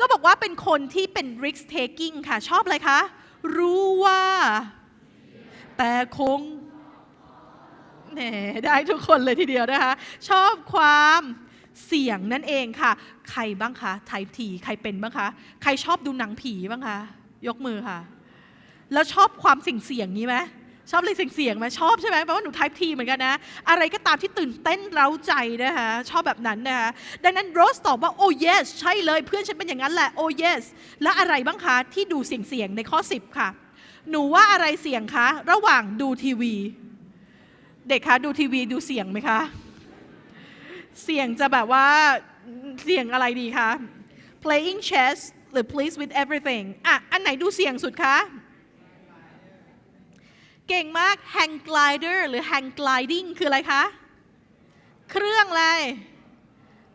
ก็บอกว่าเป็นคนที่เป็น risk taking ค่ะ ชอบอะไรคะ รู้ว่า แต่คงแหมได้ทุกคนเลยทีเดียวนะคะ ชอบความเสี่ยงนั่นเองค่ะ ใครบ้างคะ type T ใครเป็นบ้างคะ ใครชอบดูหนังผีบ้างคะ ยกมือค่ะ แล้วชอบความเสี่ยงเสี่ยงๆนี้ไหม ชอบเลยเสียงๆไหมชอบใช่ไหมแปลว่าหนู type T เหมือนกันนะ อะไรก็ตามที่ตื่นเต้นเร้าใจนะคะชอบแบบนั้นนะคะดังนั้นโรสตอบว่า oh yes ใช่เลยเพื่อนฉันเป็นอย่างนั้นแหละ oh yes และอะไรบ้างคะที่ดูเสียงๆในข้อ 10 ค่ะ หนูว่าอะไรเสียงคะ ระหว่างดูทีวี เด็กคะดูทีวีดูเสียงไหมคะ เสียงจะแบบว่าเสียงอะไรดีคะ playing chess หรือ please with everything อะอันไหนดูเสียงสุดคะ เก่งมาก hang glider หรือ hang gliding คืออะไรคะ เครื่องอะไร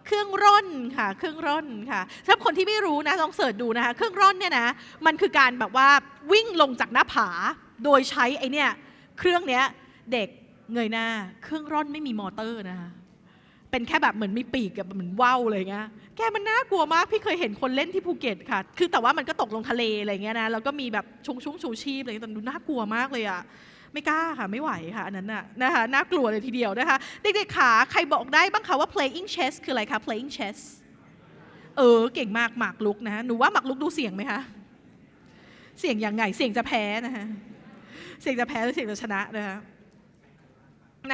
เครื่องร่อนค่ะ เครื่องร่อนค่ะสำหรับคนที่ไม่รู้นะลองเสิร์ชดูนะคะ เครื่องร่อนเนี่ยนะ มันคือการแบบว่าวิ่งลงจากหน้าผา โดยใช้ไอเนี่ยเครื่องเนี้ยเด็กเงยหน้า เครื่องร่อนไม่มีมอเตอร์นะคะ เป็นแค่แบบเหมือนมีปีกกับเหมือนว่าวเลยเงี้ย แกมันน่ากลัวมาก พี่เคยเห็นคนเล่นที่ภูเก็ตค่ะ คือแต่ว่ามันก็ตกลงทะเลอะไรเงี้ยนะ แล้วก็มีแบบชุงชุ้งชูชีพอะไรเงี้ยแต่ดูน่ากลัวมากเลยอะไม่กล้าค่ะ ไม่ไหวค่ะ อันนั้นน่ะนะคะน่ากลัวเลยทีเดียวนะคะ เด็กๆขาใครบอกได้บ้างคะว่า playing chess คืออะไรคะ playing chess เออ เก่งมากหมากลุกนะ หนูว่าหมากลุกดูเสียงไหมคะ เสียงยังไง เสียงจะแพ้นะคะเสียงจะแพ้หรือเสียงจะชนะนะคะ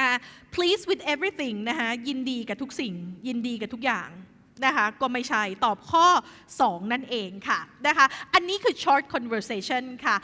นะ please with everything นะคะยินดีกับทุกสิ่ง ยินดีกับทุกอย่างนะคะก็ไม่ใช่ตอบข้อ 2 นั่นเองค่ะนะคะอันนี้คือ short conversation ค่ะ